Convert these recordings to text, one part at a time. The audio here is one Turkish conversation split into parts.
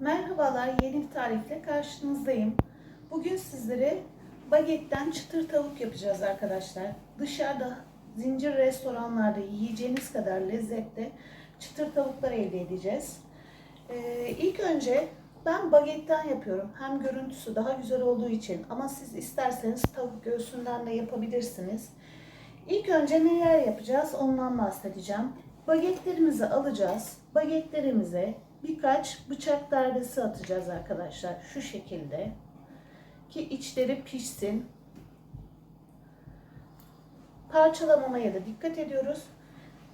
Merhabalar, yeni bir tarifle karşınızdayım. Bugün sizlere bagetten çıtır tavuk yapacağız arkadaşlar. Dışarıda zincir restoranlarda yiyeceğiniz kadar lezzette çıtır tavuklar elde edeceğiz. Ee, ilk önce ben bagetten yapıyorum. Hem görüntüsü daha güzel olduğu için ama siz isterseniz tavuk göğsünden de yapabilirsiniz. İlk önce neler yapacağız ondan bahsedeceğim. Bagetlerimizi alacağız. Bagetlerimize birkaç bıçak darbesi atacağız arkadaşlar. Şu şekilde. Ki içleri pişsin. Parçalamamaya da dikkat ediyoruz.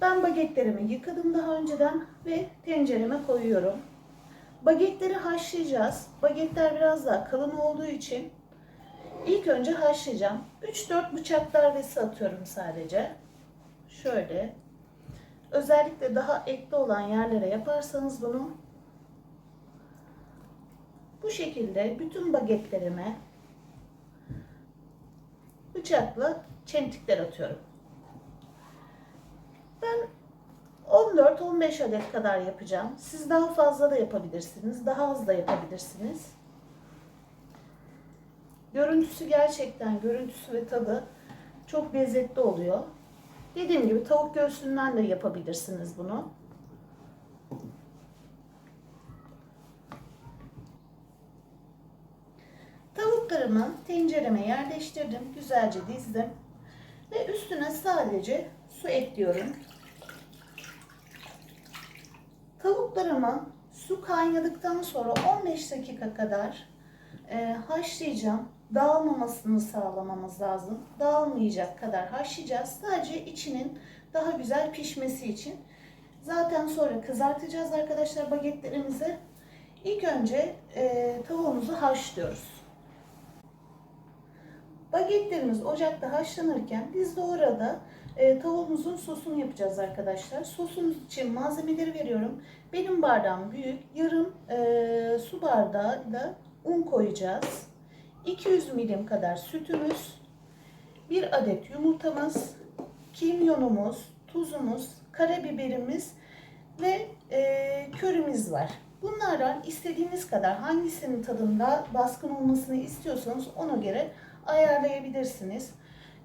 Ben bagetlerimi yıkadım daha önceden ve tencereme koyuyorum. Bagetleri haşlayacağız. Bagetler biraz daha kalın olduğu için ilk önce haşlayacağım. 3-4 bıçak darbesi atıyorum sadece. Şöyle. Özellikle daha etli olan yerlere yaparsanız bunu bu şekilde bütün bagetlerime bıçakla çentikler atıyorum. Ben 14-15 adet kadar yapacağım. Siz daha fazla da yapabilirsiniz. Daha az da yapabilirsiniz. Görüntüsü gerçekten, görüntüsü ve tadı çok lezzetli oluyor. Dediğim gibi tavuk göğsünden de yapabilirsiniz bunu. Tavuklarımı tencereme yerleştirdim. Güzelce dizdim. Ve üstüne sadece su ekliyorum. Tavuklarımı su kaynadıktan sonra 15 dakika kadar e, haşlayacağım. Dağılmamasını sağlamamız lazım. Dağılmayacak kadar haşlayacağız. Sadece içinin daha güzel pişmesi için. Zaten sonra kızartacağız arkadaşlar bagetlerimizi. İlk önce e, tavuğumuzu haşlıyoruz. Bagetlerimiz ocakta haşlanırken biz de orada e, tavuğumuzun sosunu yapacağız arkadaşlar. Sosumuz için malzemeleri veriyorum. Benim bardağım büyük. Yarım e, su bardağı da un koyacağız. 200 milim kadar sütümüz, bir adet yumurtamız, kimyonumuz, tuzumuz, karabiberimiz ve e, körümüz var. Bunlardan istediğiniz kadar hangisinin tadında baskın olmasını istiyorsanız ona göre ayarlayabilirsiniz.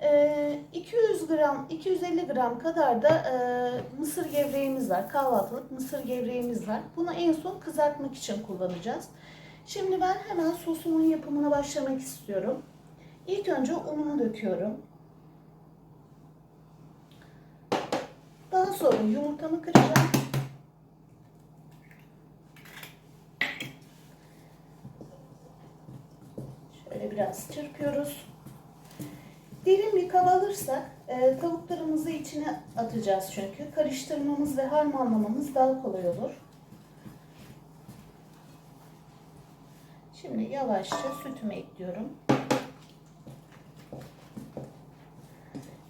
E, 200 gram, 250 gram kadar da e, mısır gevreğimiz var. Kahvaltılık mısır gevreğimiz var. Bunu en son kızartmak için kullanacağız. Şimdi ben hemen sosumun yapımına başlamak istiyorum. İlk önce unumu döküyorum. Daha sonra yumurtamı kıracağım. Şöyle biraz çırpıyoruz. Derin bir kava alırsak e, tavuklarımızı içine atacağız çünkü. Karıştırmamız ve harmanlamamız daha kolay olur. Şimdi yavaşça sütümü ekliyorum.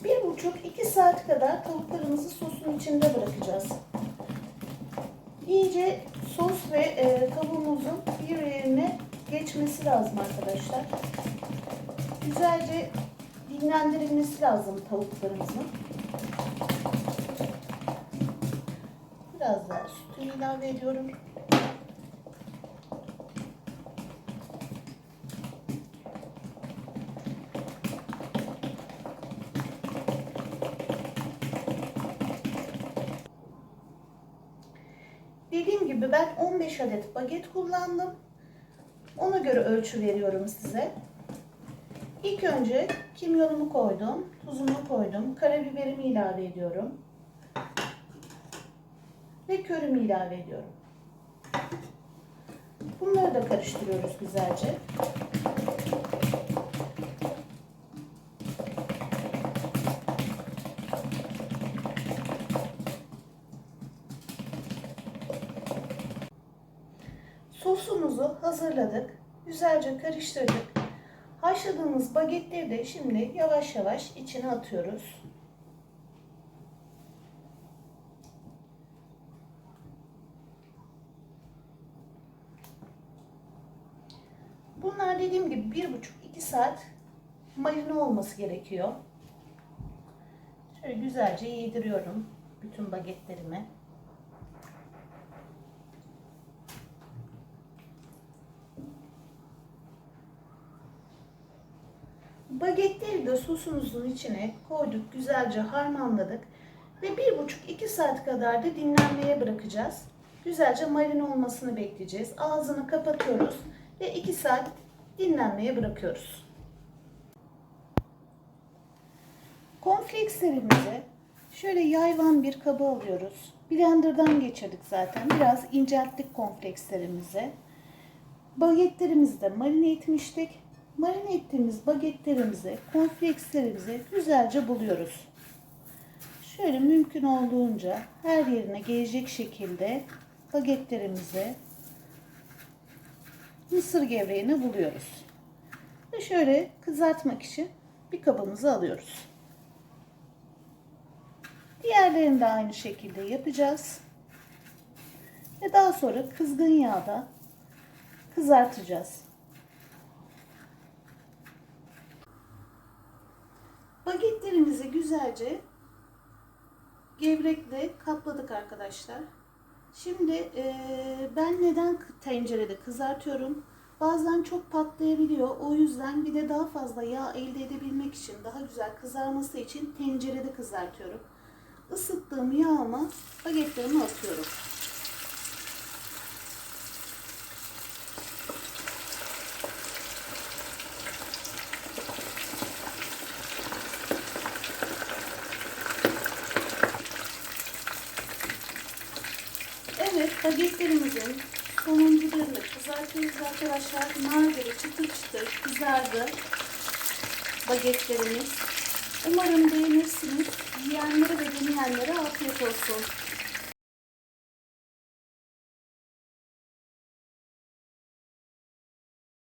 Bir buçuk iki saat kadar tavuklarımızı sosun içinde bırakacağız. İyice sos ve e, tavuğumuzun birbirine geçmesi lazım arkadaşlar. Güzelce dinlendirilmesi lazım tavuklarımızın. Biraz daha sütü ilave ediyorum. Gibi ben 15 adet baget kullandım. Ona göre ölçü veriyorum size. İlk önce kimyonumu koydum, tuzumu koydum, karabiberimi ilave ediyorum. Ve körümü ilave ediyorum. Bunları da karıştırıyoruz güzelce. Sosumuzu hazırladık. Güzelce karıştırdık. Haşladığımız bagetleri de şimdi yavaş yavaş içine atıyoruz. Bunlar dediğim gibi bir buçuk iki saat marine olması gerekiyor. Şöyle güzelce yediriyorum bütün bagetlerimi. Bagetleri de sosumuzun içine koyduk, güzelce harmanladık. Ve bir buçuk iki saat kadar da dinlenmeye bırakacağız. Güzelce marine olmasını bekleyeceğiz. Ağzını kapatıyoruz ve iki saat dinlenmeye bırakıyoruz. Konflekslerimizi şöyle yayvan bir kaba alıyoruz. Blender'dan geçirdik zaten. Biraz incelttik konflekslerimizi. Bagetlerimizi de marine etmiştik. Marine ettiğimiz bagetlerimizi, konflekslerimizi güzelce buluyoruz. Şöyle mümkün olduğunca her yerine gelecek şekilde bagetlerimizi mısır gevreğini buluyoruz. Ve şöyle kızartmak için bir kabımıza alıyoruz. Diğerlerini de aynı şekilde yapacağız. Ve daha sonra kızgın yağda kızartacağız. Bagetlerimizi güzelce gevrekle kapladık arkadaşlar. Şimdi eee, ben neden tencerede kızartıyorum? Bazen çok patlayabiliyor. O yüzden bir de daha fazla yağ elde edebilmek için, daha güzel kızarması için tencerede kızartıyorum. Isıttığım yağıma bagetlerimi atıyorum. Evet, bagetlerimizin sonuncularını kızartıyoruz arkadaşlar. Nar gibi çıtır çıtır kızardı bagetlerimiz. Umarım beğenirsiniz. Yiyenlere ve deneyenlere afiyet olsun.